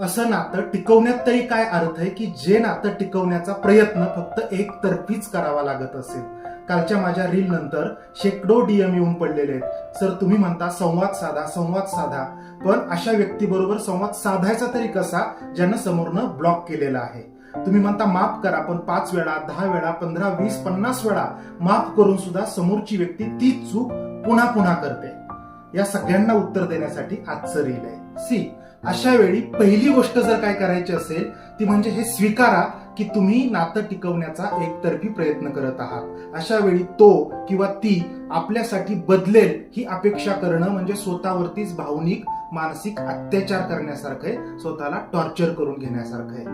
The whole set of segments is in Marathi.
असं नातं टिकवण्यात तरी काय अर्थ आहे की जे नातं टिकवण्याचा प्रयत्न फक्त एकतर्फीच करावा लागत असेल? कालच्या माझ्या रील नंतर शेकडो डीएम येऊन पडलेले आहेत. सर तुम्ही म्हणता संवाद साधा संवाद साधा. पण अशा व्यक्तीबरोबर संवाद साधायचा तरी कसा ज्यानं समोरनं ब्लॉक केलेला आहे? तुम्ही म्हणता माफ करा पण पाच वेळा दहा वेळा पंधरा वीस पन्नास वेळा माफ करून सुद्धा समोरची व्यक्ती तीच चूक पुन्हा पुन्हा करते. या सगळ्यांना उत्तर देण्यासाठी आजचं रील आहे. सी अशा वेळी पहिली गोष्ट जर काय करायची असेल ती म्हणजे हे स्वीकारा की तुम्ही नातं टिकवण्याचा एकतर्फी प्रयत्न करत आहात. अशा वेळी तो किंवा ती आपल्यासाठी बदलेल ही अपेक्षा करणं म्हणजे स्वतःवरतीच भावनिक मानसिक अत्याचार करण्यासारखं आहे स्वतःला टॉर्चर करून घेण्यासारखं आहे.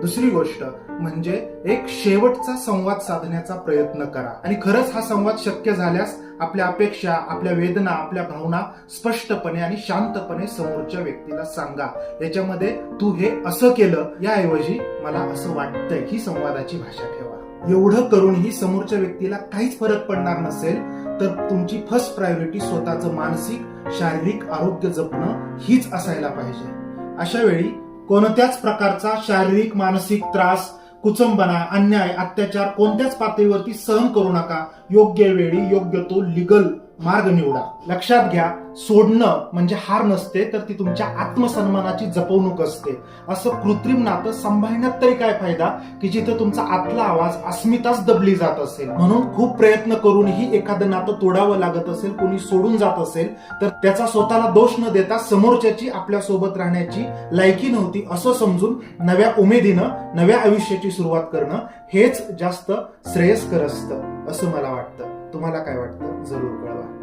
दुसरी गोष्ट म्हणजे एक शेवटचा संवाद साधण्याचा प्रयत्न करा. आणि खरंच हा संवाद शक्य झाल्यास आपल्या अपेक्षा आपल्या वेदना आपल्या भावना स्पष्टपणे आणि शांतपणे समोरच्या व्यक्तीला सांगा. याच्यामध्ये तू हे असं केलं याऐवजी मला असं वाटतंय. ही संवादाची भाषा ठेवा. एवढं करूनही समोरच्या व्यक्तीला काहीच फरक पडणार नसेल तर तुमची फर्स्ट प्रायोरिटी स्वतःचं मानसिक शारीरिक आरोग्य जपणं हीच असायला पाहिजे. अशा वेळी कोणत्याच प्रकारचा शारीरिक मानसिक त्रास कुचंबना अन्याय अत्याचार कोणत्याच पातळीवरती सहन करू नका. योग्य वेळी योग्य तो लिगल मार्ग निवडा. लक्षात घ्या सोडणं म्हणजे हार नसते तर ती तुमच्या आत्मसन्मानाची जपवणूक असते. असं कृत्रिम नातं सांभाळण्यात तरी काय फायदा? की जिथे तुमचा आतला आवाज अस्मिताच दबली जात असेल. म्हणून खूप प्रयत्न करूनही एखादं नातं तोडावं लागत असेल कोणी सोडून जात असेल तर त्याचा स्वतःला दोष न देता समोरच्याची आपल्यासोबत राहण्याची लायकी नव्हती असं समजून नव्या उमेदीनं नव्या आयुष्याची सुरुवात करणं हेच जास्त श्रेयस्कर असतं असं मला वाटतं. तुम्हाला काय वाटतं? जरूर कळवा.